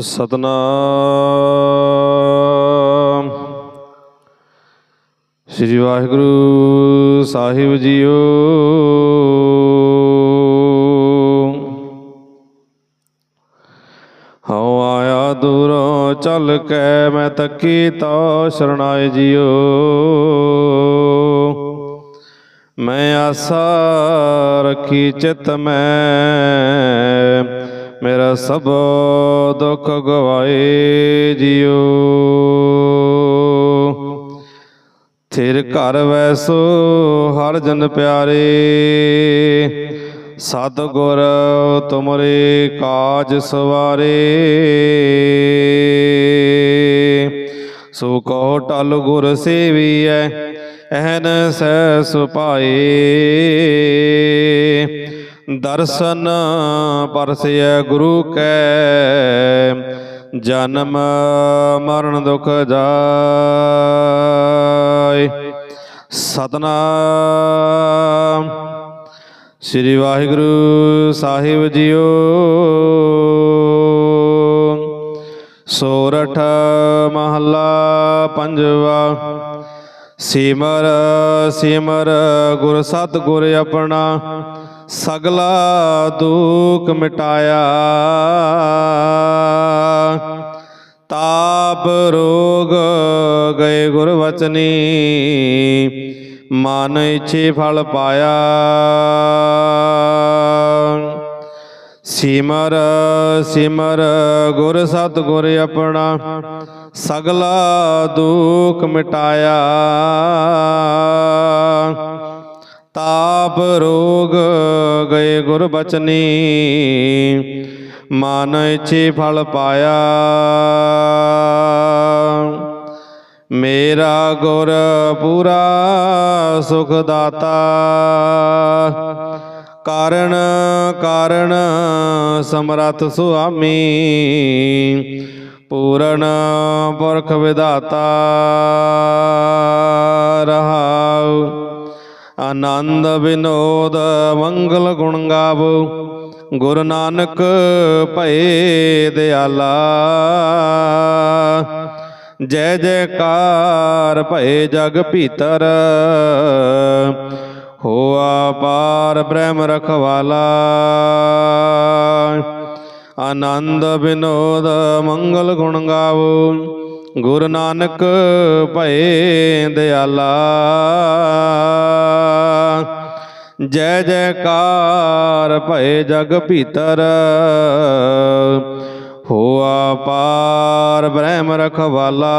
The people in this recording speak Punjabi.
ਸਤਨਾਮ। ਸ੍ਰੀ ਵਾਹਿਗੁਰੂ ਸਾਹਿਬ ਜੀਓ। ਹਉ ਆਇਆ ਦੂਰੋਂ ਚੱਲ ਕੇ ਮੈਂ ਤੱਕੀ ਤਾ ਸ਼ਰਣਾਏ ਜੀਓ। ਮੈਂ ਆਸਾ ਰੱਖੀ ਚਿਤ ਮੈਂ ਮੇਰਾ ਸਭ ਦੁੱਖ ਗਵਾਏ ਜੀਓ ਥਿਰ ਘਰ ਵੈਸੋ ਹਰ ਜਨ ਪਿਆਰੇ ਸਤ ਗੁਰ ਤੁਮਰੇ ਕਾਜ ਸਵਾਰੇ। ਸੋ ਕੋ ਟਲ ਗੁਰ ਸੇਵੀਐ, ਐਨ ਸੈ ਸੁਪਾਏ ਦਰਸ਼ਨ ਪਰਸੈ ਗੁਰੂ ਕੈ, ਜਨਮ ਮਰਨ ਦੁਖ ਜਾਏ। ਸਤਨਾਮ। ਸ੍ਰੀ ਵਾਹਿਗੁਰੂ ਸਾਹਿਬ ਜੀਓ। ਸੋਰਠ ਮਹੱਲਾ ਪੰਜਵਾ। ਸਿਮਰ ਸਿਮਰ, ਗੁਰ ਸਤਿਗੁਰ ਆਪਣਾ ਸਗਲਾ ਦੁਖ ਮਿਟਾਇਆ। ਤਾਪ ਰੋਗ ਗਏ ਗੁਰ ਵਚਨੀ ਮਨ ਇਛੇ ਫਲ ਪਾਇਆ। ਸਿਮਰ ਸਿਮਰ, ਗੁਰ ਸਤਿਗੁਰ ਆਪਣਾ ਸਗਲਾ ਦੁਖ ਮਿਟਾਇਆ। ਤਾਪ ਰੋਗ ਗਏ ਗੁਰ ਬਚਨੀ, ਮਨ ਇਛੇ ਫਲ ਪਾਇਆ। ਮੇਰਾ ਗੁਰ ਪੂਰਾ ਸੁਖ ਦਾਤਾ। ਕਾਰਣ ਕਾਰਣ ਸਮਰਥ ਸੁਆਮੀ। ਪੂਰਨ ਪੁਰਖ ਵਿਦਾਤਾ ਰਹਾਉ। ਆਨੰਦ ਵਿਨੋਦ ਮੰਗਲ ਗੁਣ ਗਾਵੋ। ਗੁਰੂ ਨਾਨਕ ਭਏ ਦਿਆਲਾ। ਜੈ ਜੈਕਾਰ ਭਏ ਜਗ ਭੀਤਰ। ਹੋਆ ਪਾਰ ਬ੍ਰਹਮ ਰਖਵਾਲਾ। ਆਨੰਦ ਬਿਨੋਦ ਮੰਗਲ ਗੁਣ ਗਾਵੋ ਗੁਰੂ ਨਾਨਕ ਭਏ ਦਿਆਲਾ। ਜੈ ਜੈਕਾਰ ਭਏ ਜਗ ਭੀਤਰ। ਹੋਆ ਪਾਰ ਬ੍ਰਹਮ ਰਖਵਾਲਾ।